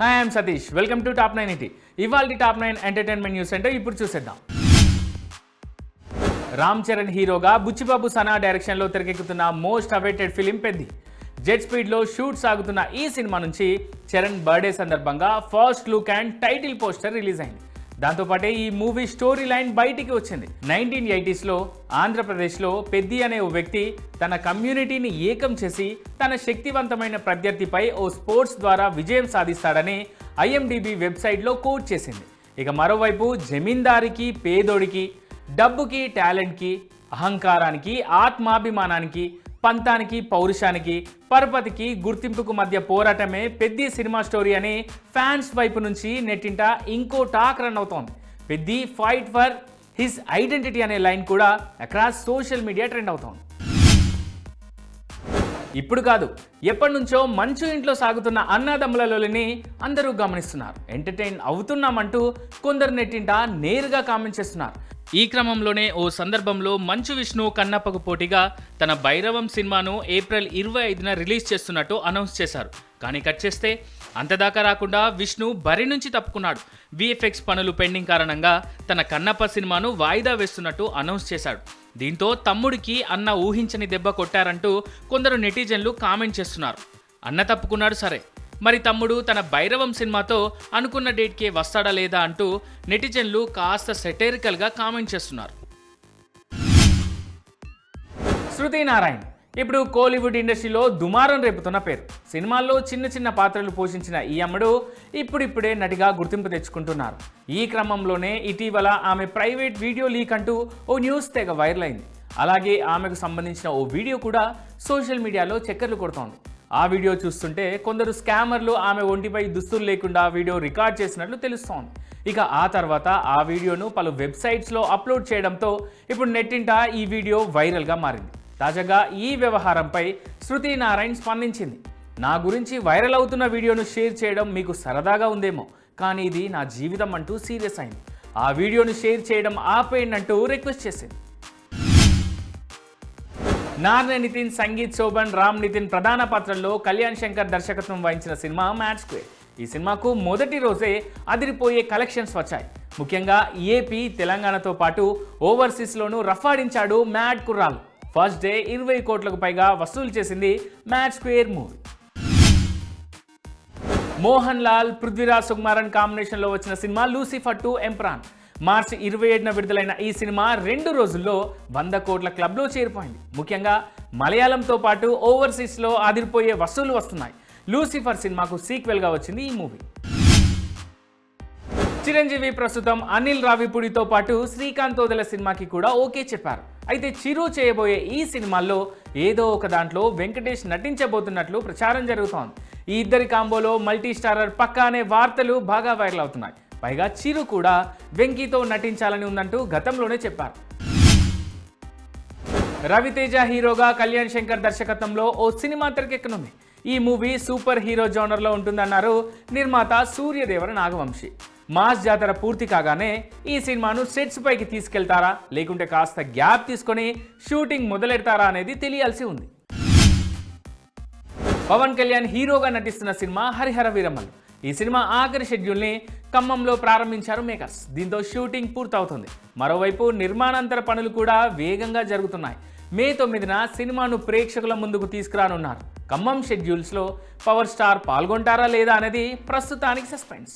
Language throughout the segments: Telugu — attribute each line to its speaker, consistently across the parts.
Speaker 1: Hi I'm Satish welcome to top nine ET ఇవాళ టాప్ నైన్ ఎంటర్టైన్మెంట్ న్యూస్ అంటే ఇప్పుడు చూసేద్దాం. రామ్ చరణ్ హీరోగా బుచ్చిబాబు సనా డైరెక్షన్లో తెరకెక్కుతున్న most awaited film Peddi. Jet స్పీడ్లో షూట్ సాగుతున్న ఈ సినిమా నుంచి చరణ్ బర్త్డే సందర్భంగా first look and title poster release అయింది. దాంతోపాటే ఈ మూవీ స్టోరీ లైన్ బయటికి వచ్చింది. నైన్టీన్ ఎయిటీస్లో ఆంధ్రప్రదేశ్లో పెద్ది అనే ఓ వ్యక్తి తన కమ్యూనిటీని ఏకం చేసి తన శక్తివంతమైన ప్రత్యర్థిపై ఓ స్పోర్ట్స్ ద్వారా విజయం సాధిస్తాడని ఐఎండిబి వెబ్సైట్లో కోట్ చేసింది. ఇక మరోవైపు జమీందారికి పేదోడికి డబ్బుకి టాలెంట్కి అహంకారానికి ఆత్మాభిమానానికి పంతానికి పౌరుషానికి పరపతికి గుర్తింపుకు మధ్య పోరాటమే పెద్ది సినిమా స్టోరీ అని ఫ్యాన్స్ వైపు నుంచి నెట్టింట ఇంకో టాక్ రన్ అవుతోంది. Peddi fight for his identity అనే లైన్ కూడా అక్రాస్ సోషల్ మీడియా ట్రెండ్ అవుతోంది. ఇప్పుడు కాదు ఎప్పటి నుంచో మంచు ఇంట్లో సాగుతున్న అన్నదమ్ములలోని అందరూ గమనిస్తున్నారు. ఎంటర్టైన్ అవుతున్నామంటూ కొందరు నెట్టింట నేరుగా కామెంట్ చేస్తున్నారు. ఈ క్రమంలోనే ఓ సందర్భంలో మంచు విష్ణు కన్నప్పకు పోటీగా తన భైరవం సినిమాను ఏప్రిల్ ఇరవై ఐదున రిలీజ్ చేస్తున్నట్టు అనౌన్స్ చేశారు. కానీ కట్ చేస్తే అంతదాకా రాకుండా విష్ణు బరి నుంచి తప్పుకున్నాడు. విఎఫ్ఎక్స్ పనులు పెండింగ్ కారణంగా తన కన్నప్ప సినిమాను వాయిదా వేస్తున్నట్టు అనౌన్స్ చేశాడు. దీంతో తమ్ముడికి అన్న ఊహించని దెబ్బ కొట్టారంటూ కొందరు నెటిజన్లు కామెంట్ చేస్తున్నారు. అన్న తప్పుకున్నాడు సరే మరి తమ్ముడు తన భైరవం సినిమాతో అనుకున్న డేట్కే వస్తాడా లేదా అంటూ నెటిజన్లు కాస్త సెటైరికల్గా కామెంట్ చేస్తున్నారు. శృతి నారాయణ్ ఇప్పుడు కోలీవుడ్ ఇండస్ట్రీలో దుమారం రేపుతున్న పేరు. సినిమాల్లో చిన్న చిన్న పాత్రలు పోషించిన ఈ అమ్మడు ఇప్పుడిప్పుడే నటిగా గుర్తింపు తెచ్చుకుంటున్నారు. ఈ క్రమంలోనే ఇటీవల ఆమె ప్రైవేట్ వీడియో లీక్ అంటూ ఓ న్యూస్ తెగ వైరల్ అయింది. అలాగే ఆమెకు సంబంధించిన ఓ వీడియో కూడా సోషల్ మీడియాలో చక్కర్లు కొడుతోంది. ఆ వీడియో చూస్తుంటే కొందరు స్కామర్లు ఆమె ఒంటిపై దుస్తులు లేకుండా వీడియో రికార్డ్ చేసినట్లు తెలుస్తోంది. ఇక ఆ తర్వాత ఆ వీడియోను పలు వెబ్సైట్స్లో అప్లోడ్ చేయడంతో ఇప్పుడు నెట్టింట ఈ వీడియో వైరల్గా మారింది. తాజాగా ఈ వ్యవహారంపై శృతి నారాయణ్ స్పందించింది. నా గురించి వైరల్ అవుతున్న వీడియోను షేర్ చేయడం మీకు సరదాగా ఉందేమో కానీ ఇది నా జీవితం అంటూ సీరియస్ అయింది. ఆ వీడియోను షేర్ చేయడం ఆపేయండి అంటూ రిక్వెస్ట్ చేసింది. నార్న నితిన్ సంగీత్ శోభన్ రామ్ నితిన్ ప్రధాన పాత్రల్లో కళ్యాణ్ శంకర్ దర్శకత్వం వహించిన సినిమా మ్యాట్ స్క్వేర్ ఈ సినిమాకు మొదటి రోజే అదిరిపోయే కలెక్షన్స్ వచ్చాయి. ముఖ్యంగా ఏపీ తెలంగాణతో పాటు ఓవర్సీస్లోనూ రఫాడించాడు మ్యాడ్ కుర్రాలు. ఫస్ట్ డే ఇరవై కోట్లకు పైగా వసూలు చేసింది mad square movie. Mohan Lal Prithviraj Sukumaran కాంబినేషన్లో వచ్చిన cinema Lucifer two Empuraan March ఇరవై ఏడున విడుదలైన ఈ సినిమా రెండు రోజుల్లో వంద కోట్ల క్లబ్లో చేరిపోయింది. ముఖ్యంగా మలయాళంతో పాటు ఓవర్సీస్లో అదిరిపోయే వసూలు వస్తున్నాయి. లూసిఫర్ సినిమాకు సీక్వెల్గా వచ్చింది ఈ మూవీ. చిరంజీవి ప్రస్తుతం అనిల్ రావిపూడితో పాటు శ్రీకాంత్ ఓదెల సినిమాకి కూడా ఓకే చెప్పారు. అయితే చిరు చేయబోయే ఈ సినిమాల్లో ఏదో ఒక దాంట్లో వెంకటేష్ నటించబోతున్నట్లు ప్రచారం జరుగుతోంది. ఈ ఇద్దరి కాంబోలో మల్టీ స్టారర్ పక్కా అనే వార్తలు బాగా వైరల్ అవుతున్నాయి. పైగా చిరు కూడా వెంకీతో నటించాలని ఉందంటూ గతంలోనే చెప్పారు. రవితేజ హీరోగా కళ్యాణ్ శంకర్ దర్శకత్వంలో ఓ సినిమా తెరకెక్కనుంది. ఈ మూవీ సూపర్ హీరో జోనర్లో ఉంటుందన్నారు నిర్మాత సూర్యదేవర నాగవంశి. మాస్ జాతర పూర్తి కాగానే ఈ సినిమాను సెట్స్ పైకి తీసుకెళ్తారా? లేకుంటే కాస్త గ్యాప్ తీసుకొని షూటింగ్ మొదలెడతారా అనేది తెలియాల్సి ఉంది. పవన్ కళ్యాణ్ హీరోగా నటిస్తున్న సినిమా హరిహర వీరమల్ ఈ సినిమా ఆఖరి షెడ్యూల్ని ఖమ్మంలో ప్రారంభించారు మేకర్స్. దీంతో షూటింగ్ పూర్తవుతుంది. మరోవైపు నిర్మాణాంతర పనులు కూడా వేగంగా జరుగుతున్నాయి. మే తొమ్మిదిన సినిమాను ప్రేక్షకుల ముందుకు తీసుకురానున్నారు. ఖమ్మం షెడ్యూల్స్లో పవర్ స్టార్ పాల్గొంటారా లేదా అనేది ప్రస్తుతానికి సస్పెన్స్.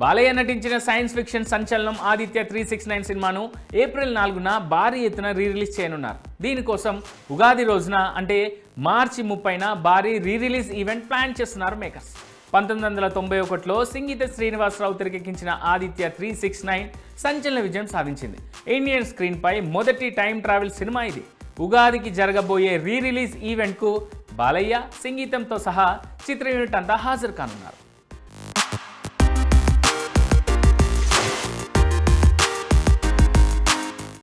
Speaker 1: బాలయ్య నటించిన సైన్స్ ఫిక్షన్ సంచలనం ఆదిత్య త్రీ సిక్స్ నైన్ సినిమాను ఏప్రిల్ నాలుగున భారీ ఎత్తున రీ రిలీజ్ చేయనున్నారు దీనికోసం ఉగాది రోజున అంటే మార్చి ముప్పైన భారీ రీ రిలీజ్ ఈవెంట్ ప్లాన్ చేస్తున్నారు మేకర్స్ పంతొమ్మిది వందల తొంభై ఒకటిలో సింగీత శ్రీనివాసరావు తెరకెక్కించిన ఆదిత్య త్రీ సిక్స్ నైన్ సంచలన విజయం సాధించింది. ఇండియన్ స్క్రీన్పై మొదటి టైం ట్రావెల్ సినిమా ఇది. ఉగాదికి జరగబోయే రీ రిలీజ్ ఈవెంట్కు బాలయ్య సంగీతంతో సహా చిత్ర యూనిట్ అంతా హాజరు కానున్నారు.